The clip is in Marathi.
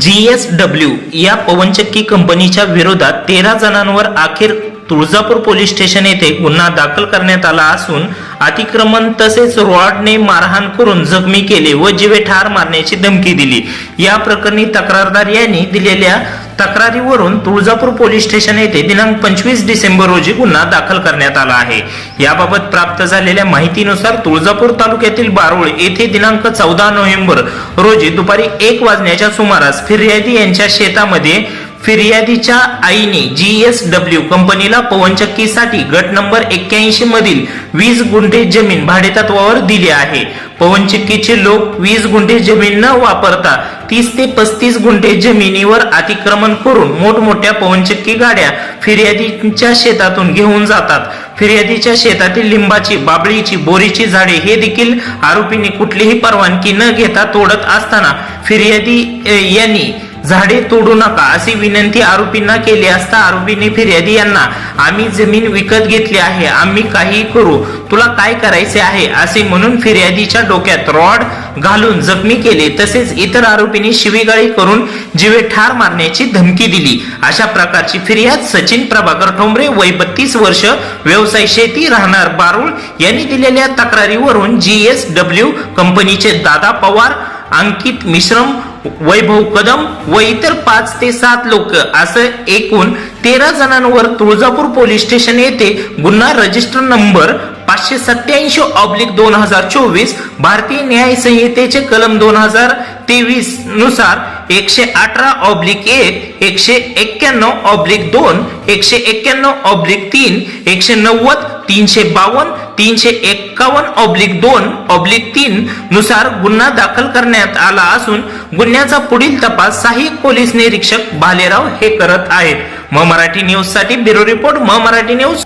जी एस डब्ल्यू या पवनचक्की कंपनीच्या विरोधात तेरा जणांवर अखेर तुळजापूर पोलीस स्टेशन येथे गुन्हा दाखल करण्यात आला असून अतिक्रमण तसेच रॉडने मारहाण करून जखमी केले व जीवे ठार मारण्याची धमकी दिली. या प्रकरणी तक्रारदार यांनी दिलेल्या तक्रारीवरून तुळजापूर पोलीस स्टेशन येथे दिनांक पंचवीस डिसेंबर रोजी गुन्हा दाखल करण्यात आला आहे. याबाबत प्राप्त झालेल्या माहितीनुसार तुळजापूर तालुक्यातील बारोळ येथे दिनांक चौदा नोव्हेंबर रोजी दुपारी एक वाजण्याच्या सुमारास फिर्यादी यांच्या शेतामध्ये फिर्यादीच्या आईने जी एस डब्ल्यू कंपनीला पवनचक्कीसाठी गट नंबर एक्क्याऐंशी मधील वीस गुंठे जमीन भाडेतत्वावर दिली आहे. पवनचक्कीचे लोक वीस गुंठे जमीन न वापरता तीस ते पस्तीस गुंठे जमिनीवर अतिक्रमण करून मोठमोठ्या पवनचक्की गाड्या फिर्यादीच्या शेतातून घेऊन जातात. फिर्यादीच्या शेतातील लिंबाची बाबळीची बोरीची झाडे हे देखील आरोपींनी कुठलीही परवानगी न घेता तोडत असताना फिर्यादी यांनी झाडे तोडू नका अशी विनंती आरोपींना केली असता आरोपीने फिर्यादी यांना आम्ही जमीन विकत घेतली आहे आम्ही काही करू तुला काय करायचे आहे? असे म्हणून फिर्यादीच्या डोक्यात रॉड घालून जखमी केले. तसेच इतर आरोपींनी शिवीगाळी करून जीवे ठार मारण्याची धमकी दिली. अशा प्रकारची फिर्याद सचिन प्रभाकर ठोंबरे वय बत्तीस वर्ष व्यवसाय शेती राहणार बारुळ यांनी दिलेल्या तक्रारीवरून जी एस डब्ल्यू कंपनीचे दादा पवार अंकित मिश्रम वैभव कदम व इतर पाच ते सात लोक. असं एकूण तेरा जणांवर तुळजापूर पोलीस स्टेशन येथे गुन्हा रजिस्टर नंबर पाचशे सत्याऐंशी ऑब्लिक दोन हजार चोवीस भारतीय न्याय संहितेचे कलम दोन हजार तेवीसनुसार एकशे अठरा ऑब्लिक एक एकशे एक्क्याण्णव ऑब्लिक दोन एकशे एक्क्याण्णव ऑब्लिक तीन एकशे नव्वद तीनशे बावन्न तीनशे एक्कावन्न ऑब्लिक दोन ऑब्लिक तीन नुसार गुन्हा दाखल करण्यात आला असून गुन्ह्याचा पुढील तपास सहाय्यक पोलीस निरीक्षक भालेराव हे करत आहेत. म मराठी न्यूजसाठी ब्युरो रिपोर्ट म मराठी न्यूज